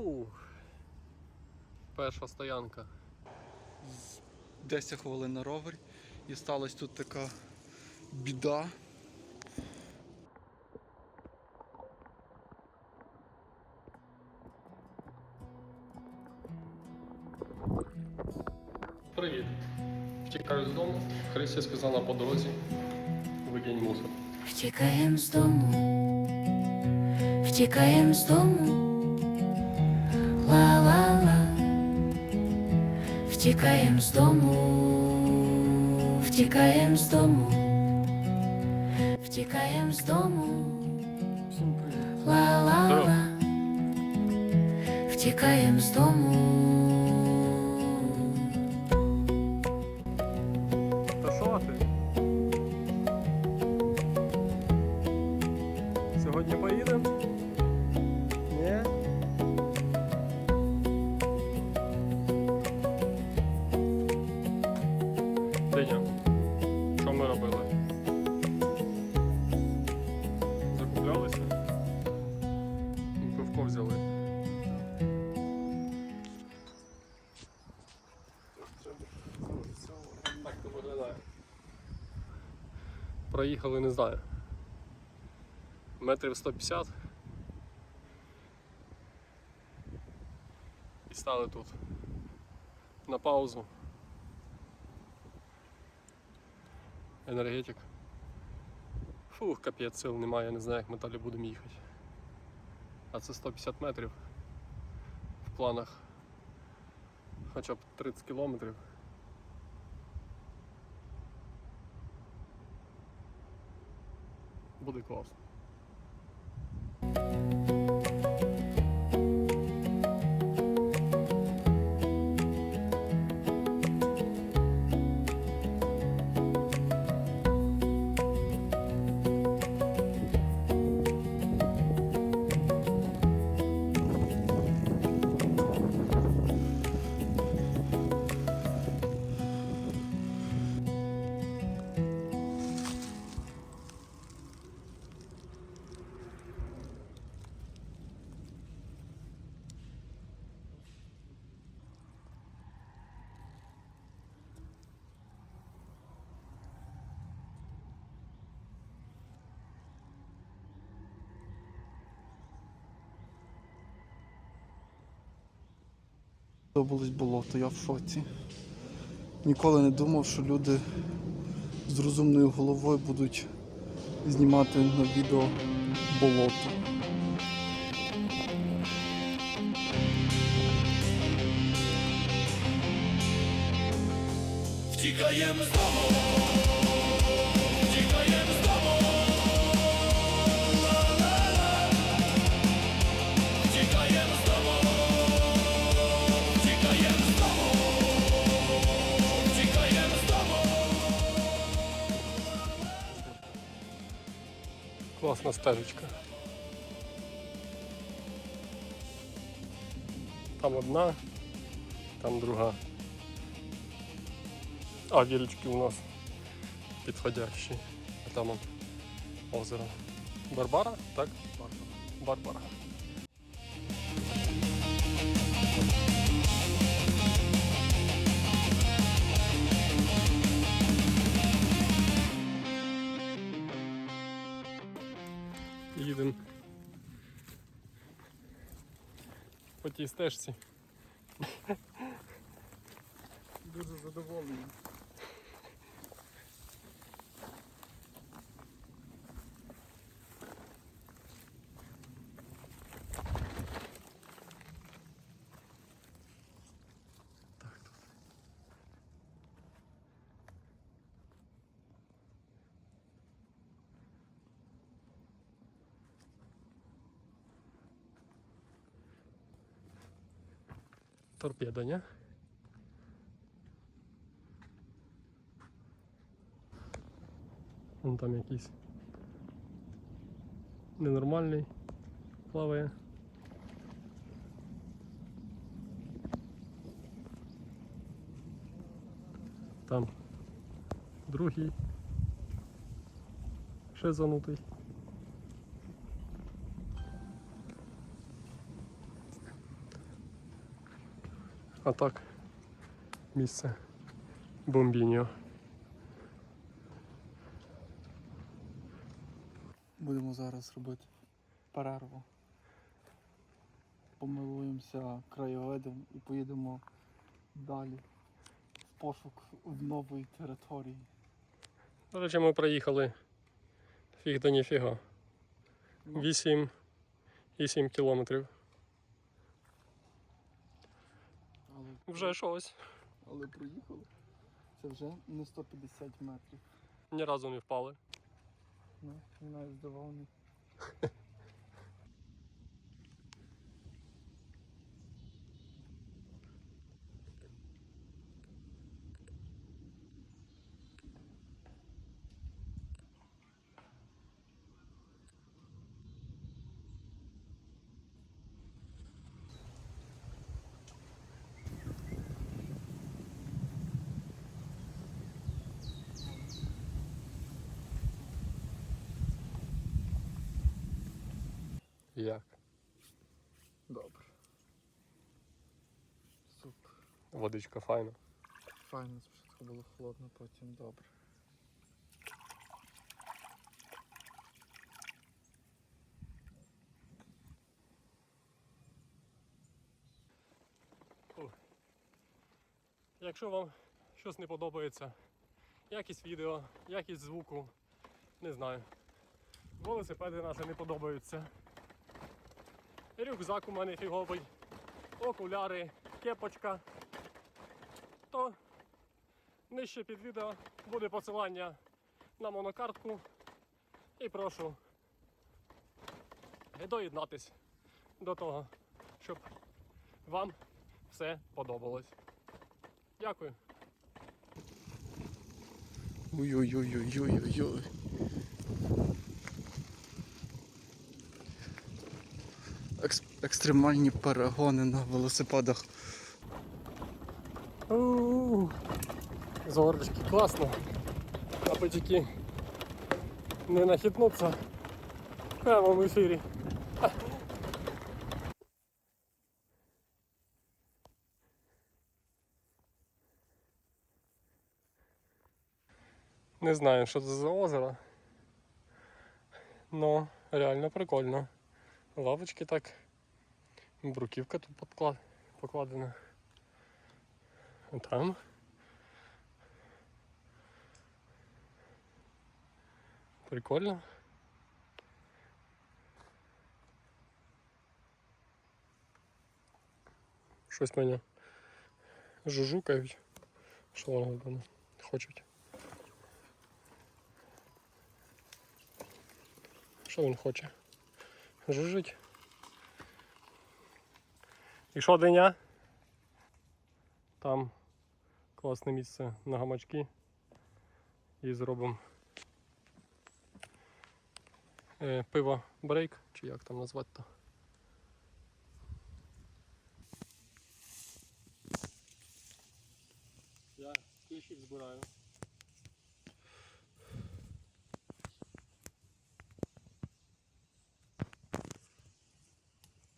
Фух. Перша стоянка. 10 хвилин на ровері і сталася тут така біда. Привіт. Втікаю з дому. Христя сказала по дорозі. Викинь мусор. Втікаєм з дому, втікаєм з дому, ла-ла-ла, втікаєм з дому, втікаєм з дому, втікаєм з дому, ла-ла-ла, втікаєм з дому. Проїхали, не знаю. Метрів 150. І стали тут. На паузу. Енергетик. Фух, капець сил немає, я не знаю, як ми далі будемо їхати. А це 150 метрів. В планах хоча б 30 кілометрів. Буде класно. Подобалось болото, я в шоці. Ніколи не думав, що люди з розумною головою будуть знімати на відео болото. Втікаємо з дому, Класна стежечка. Там одна, там друга. А вілечки у нас підходящі. А там озеро. Барбара? Так? Барбара. Барбара. Їдемо по тій стежці. Дуже задоволений. Торпеда, не? Вон там якийсь ненормальний плаває. Там другий. Ще занутий. А так, місце бомбіньо. Будемо зараз робити перерву. Помилуємося краєвидом і поїдемо далі в пошук в нової території. До речі, ми проїхали фіг да ніфіга. 8 і 7 кілометрів. Вже щось. але проїхали. Це вже не 150 метрів. Ні разу не впали. Ну, не навіть здивований. Як? Добре. Супер. Водичка файна. Файно, спочатку було холодно, потім добре. Якщо вам щось не подобається, якість відео, якість звуку, не знаю. Велосипеди наші не подобаються. Рюкзак у мене фіговий, окуляри, кепочка. То нижче під відео буде посилання на монокартку. І прошу доєднатись до того, щоб вам все подобалось. Дякую. Ой-ой-ой-ой-ой-ой. Екстремальні перегони на велосипедах. У-у-у. Зорочки, класно. Тільки не нахитнуться в ефірі. Не знаю, що це за озеро. Но реально прикольно. Лавочки так. Бруківка тут подкла- покладена. А Там. Прикольно. Щось мене жужукають. Що вони від мене хочуть. Що він хоче? Жужить. І що диня? Там класне місце на гамачки. І зробимо е, пиво брейк, чи як там назвати то. Я кліщик збираю.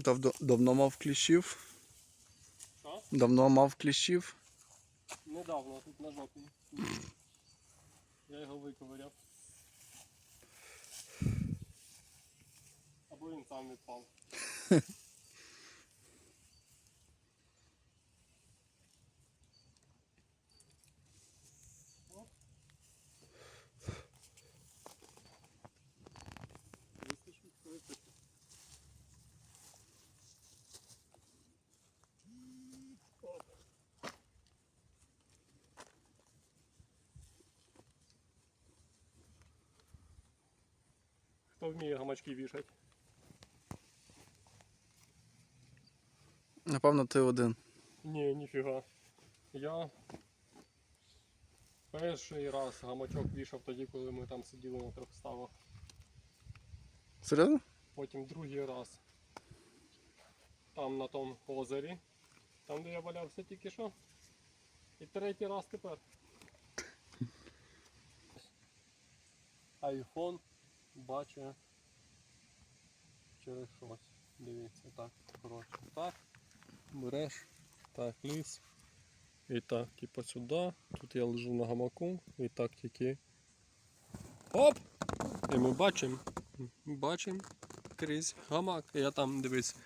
Давно, давно мав кліщів. Що? Давно мав кліщів. Недавно тут на жопі. Я його виковиряв. Або він сам відпав. Хто вміє гамачки вішати? Напевно, ти один. Ні, ніфіга. Я перший раз гамачок вішав тоді, коли ми там сиділи на трьох ставах. Серйозно? Потім другий раз там на тому озері, там де я валявся тільки що. І третій раз тепер. Айфон бачить через щось. Дивіться, так, коротше, так. Береш Так, ліс. І так, типу сюди. Тут я лежу на гамаку. І так тільки. Оп! І ми бачимо. Бачимо крізь гамак. Я там дивись.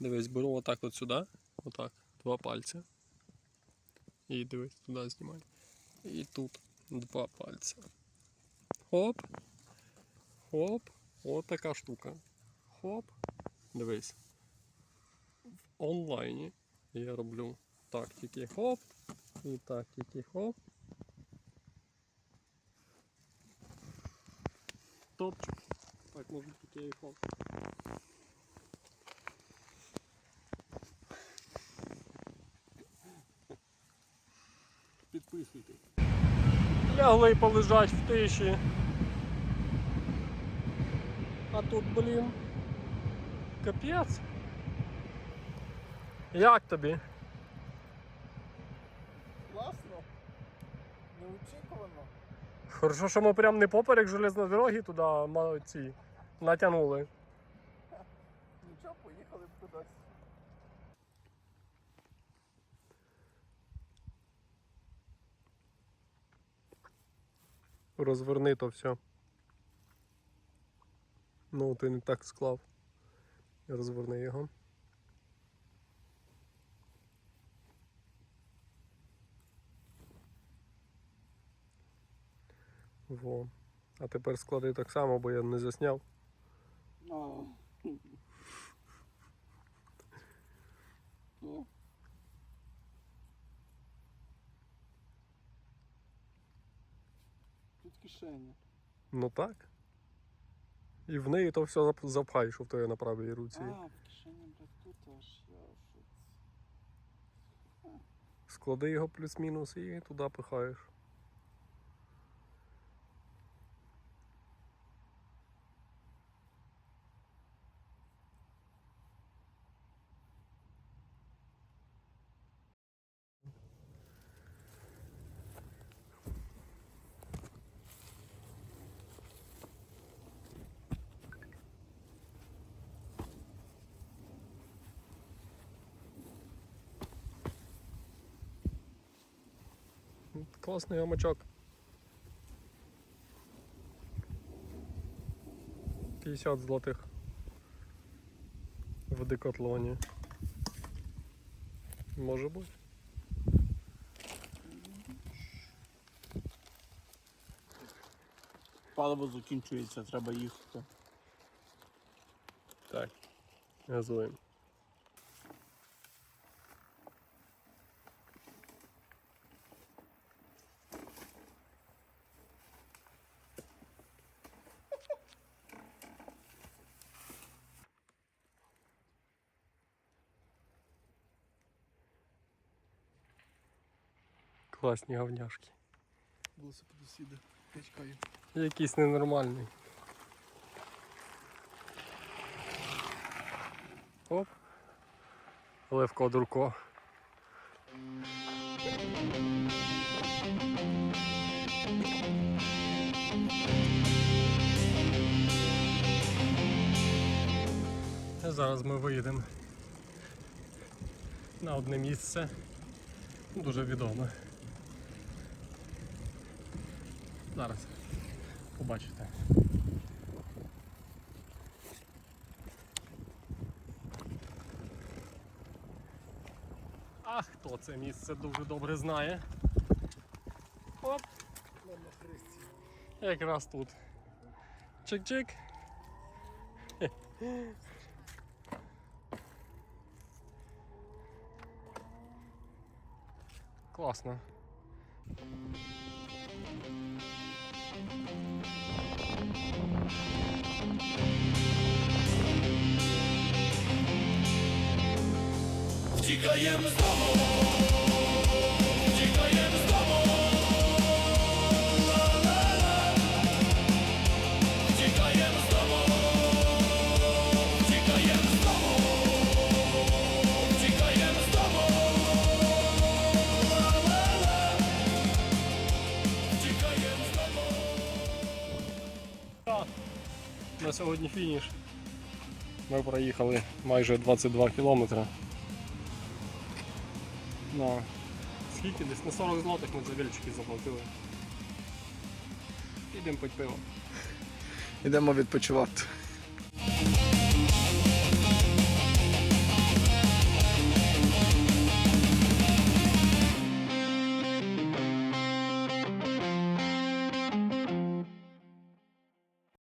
Дивись, беру отак от сюди. Отак. Два пальця. І дивись, туди знімай. І тут два пальця. Хоп. Хоп. От така штука. Хоп. Дивись. В онлайні я роблю так, тільки хоп. І так, тільки хоп. Топчик. Так, може тільки і хоп. Підписуйтесь. Лягли полежать в тиші. А тут, блін, капець. Як тобі? Класно. Неочікувано. Хорошо, що ми прям не поперек железної дороги туди ма- ці натягнули. Нічого, поїхали б кудись. Розверни то все. Ну, ти не так склав. Розверни його. Во. А тепер склади так само, бо я не засняв. А. Ну. Тут кишеня. Ну так. І в неї то все зап- запхай, що в тебе на правій руці. А, в кишені, блядь, теж я. Склади його плюс-мінус і туди пихаєш. Класний гамачок. 50 злотих в декатлоні. Може бути. Паливо закінчується, треба їхати. Так. Газуємо. Класні говняшки. Велосипеду сіде. Я чекаю. Якийсь ненормальний. Оп. Левко Дурко. Зараз ми виїдемо на одне місце. Дуже відоме. Зараз побачите. А хто це місце дуже добре знає? Оп! Якраз тут. Чик-чик. Класно. Втікаєм з дому, втікаєм з дому, Ла-ла-ла. Втікаєм з дому, втікаєм з дому, втікаєм з дому, Ла-ла-ла. Втікаєм з дому. На сьогодні фініш. Ми проїхали майже 22 кілометри. На скільки? Десь на 40 злотих ми за вільчики заплатили. Підемо пить пиво. Ідемо відпочивати.